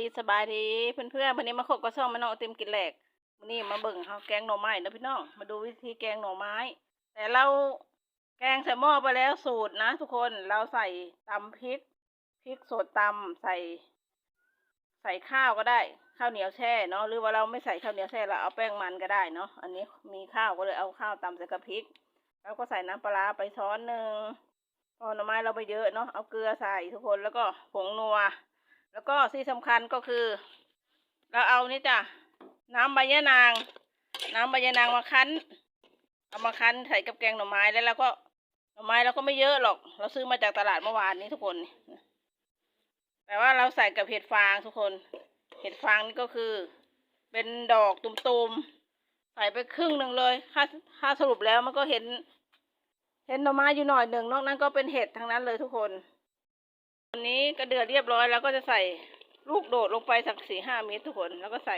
ดีสบายดีเพื่อนๆวันนี้มาขบกระช่องมาน้องเต็มกินแหลกวันนี้มาเบิ่งเขาแกงหน่อไม้นะพี่น้องมาดูวิธีแกงหน่อไม้ แต่เราแกงใส่หม้อไปแล้วสูตรนะ ทุกคนเราใส่ตำพริกพริกสดตำใส่ ใส่ข้าวก็ได้ ข้าวเหนียวแช่เนาะหรือว่าเราไม่ใส่ข้าวเหนียวแช่เราเอาแป้งมันก็ได้เนาะอันนี้มีข้าวก็เลยเอาข้าวตำใส่กระพริก แล้วก็ใส่น้ำปลาร้าไปช้อนหนึ่งพอหน่อไม้เราไปเยอะเนาะเอาเกลือใส่ทุกคนแล้วก็ผงนัว แล้วก็ที่สำคัญก็คือ เราเอานี่จ้ะน้ำใบยะนาง น้ำใบยะนางมาคั้น เอามาคั้นใส่กับแกงหน่อไม้แล้วเราก็หน่อไม้เราก็ไม่เยอะหรอก เราซื้อมาจากตลาดเมื่อวานนี้ทุกคนแต่ว่าเราใส่กับเห็ดฟางทุกคน เห็ดฟางนี่ก็คือ เป็นดอกตุ่มๆใส่ไปครึ่งหนึ่งเลยถ้าถ้าสรุปแล้วมันก็เห็น เห็นหน่อไม้อยู่หน่อยหนึ่งนอกนั้นก็เป็นเห็ดทั้งนั้นเลยทุกคน วันนี้ก็เดือดเรียบร้อยแล้วก็จะใส่ลูกโดดลงไปสักสี่ห้าเม็ดทุกคนแล้วก็ใส่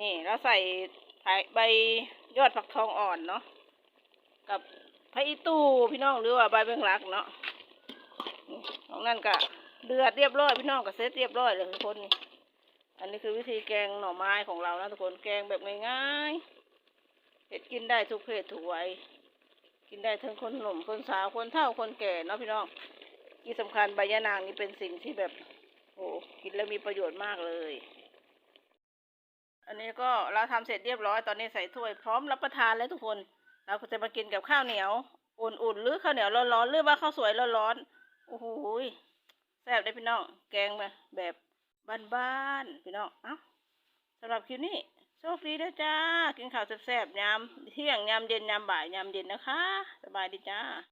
นี่แล้วใส่ใบยอดผักทองอ่อนเนาะกับพระอีตู้พี่น้องหรือว่าใบเบงรักเนาะของนั่นก็เดือดเรียบร้อยพี่น้องก็เสร็จเรียบร้อยเลยทุกคนนี่อันนี้คือวิธีแกงหน่อไม้ของเรานะทุกคนแกงแบบง่ายๆเผ็ดกินได้ทุกเพศทุกวัยกินได้ทั้งคนหนุ่มคนสาวคนเฒ่าคนแก่เนาะพี่น้อง ที่สำคัญใบยะนางนี่เป็นสิ่งที่แบบโอ้กินแล้วมีประโยชน์มากเลย อันนี้ก็เราทำเสร็จเรียบร้อยตอนนี้ใส่ถ้วย พร้อมรับประทานแล้วทุกคน เราก็จะมากินกับข้าวเหนียว อุ่นๆหรือข้าวเหนียวร้อนๆหรือว่าข้าวสวยร้อนๆโอ้โหแซ่บได้พี่น้องแกงมาแบบบ้านๆพี่น้องเอ้าสำหรับคลิปนี้โชคดีนะจ้า กินข้าวแซ่บๆยามเที่ยงยามเย็นยามบ่ายยามเย็นนะคะ สบายดีจ้า